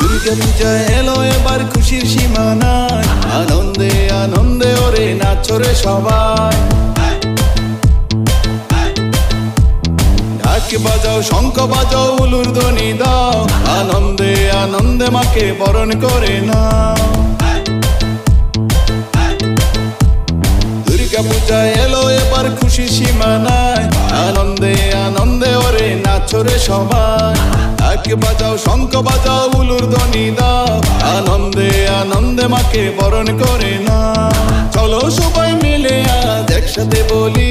দুর্গা পূজা এলো এবার খুশির সীমানায়। আনন্দে আনন্দে ওরে নাচরে সবাই। ঢাক বাজাও, শঙ্খ বাজাও, উলুর ধ্বনি দাও। আনন্দে আনন্দে মাকে বরণ করে নাও। দুর্গা পূজা এলো, এবার খুশি সীমানায়। আনন্দে আনন্দে ওরে নাচরে সবাই। ঢাক বাজাও, শঙ্খ বাজাও, উলুর ধ্বনি দাও। আনন্দে আনন্দে মাকে বরণ করে না চলো সবাই মিলে আজ একসাথে বলি।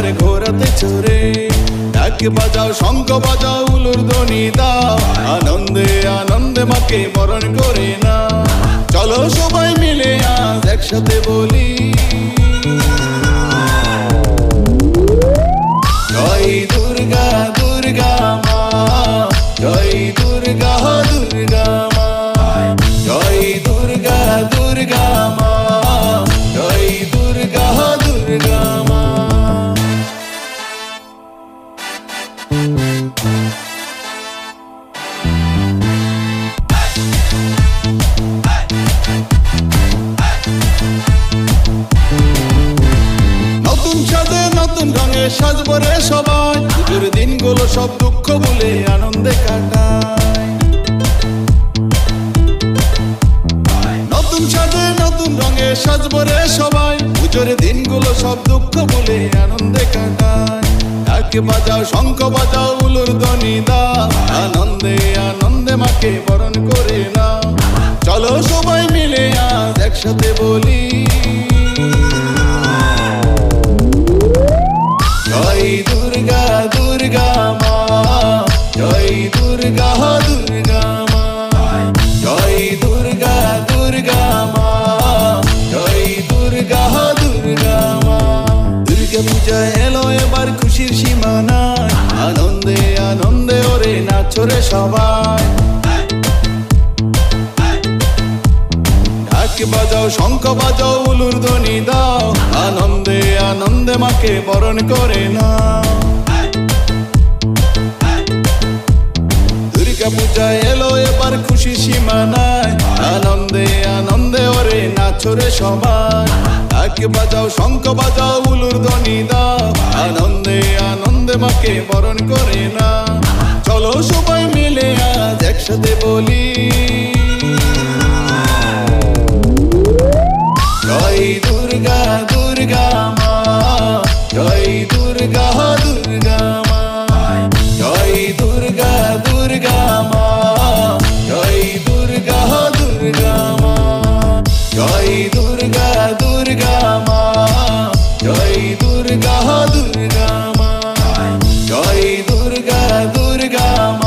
এবার ঘোরাতে চোরে ডাক বাজাও শঙ্খ বাজাও, উলুর ধ্বনি দাও। আনন্দে আনন্দে মাকে বরণ করে না চলো সবাই মিলে আজ একসাথে বলি। সব দুঃখ ভুলে আনন্দে কাটায় নতুন সাজে নতুন রঙে সাজবো রে সবাই। পুজোর দিনগুলো সব দুঃখ আনন্দে কাটায় বাজাও, শঙ্খ বাজাও, উলুর ধ্বনি দাও। আনন্দে আনন্দে মাকে বরণ করে চলো সবাই মিলে আজ একসাথে বলি দুর্গা দুর্গা মা। জয় দুর্গা দুর্গা মা। জয় দুর্গা দুর্গা মা। দুর্গা পূজা এলো এবার খুশির সীমানায়। আনন্দে আনন্দে ওরে নাচরে সবাই। বাজাও, শঙ্খ বাজাও, উলুর ধ্বনি দাও। আনন্দে আনন্দে মাকে বরণ করে নাও। দুর্গা পূজা এলো এবার খুশি সীমানায়। আনন্দে আনন্দে ওরে নাচরে সবাই। ঢাক বাজাও, শঙ্খ বাজাও, উলুর ধ্বনি দাও। আনন্দে আনন্দে মাকে বরণ করে না চলো সবাই মিলে আজ একসাথে বলি। জয় দুর্গা দুর্গা মা। জয় দুর্গা দুর্গা মা। জয় দুর্গা দুর্গা মা।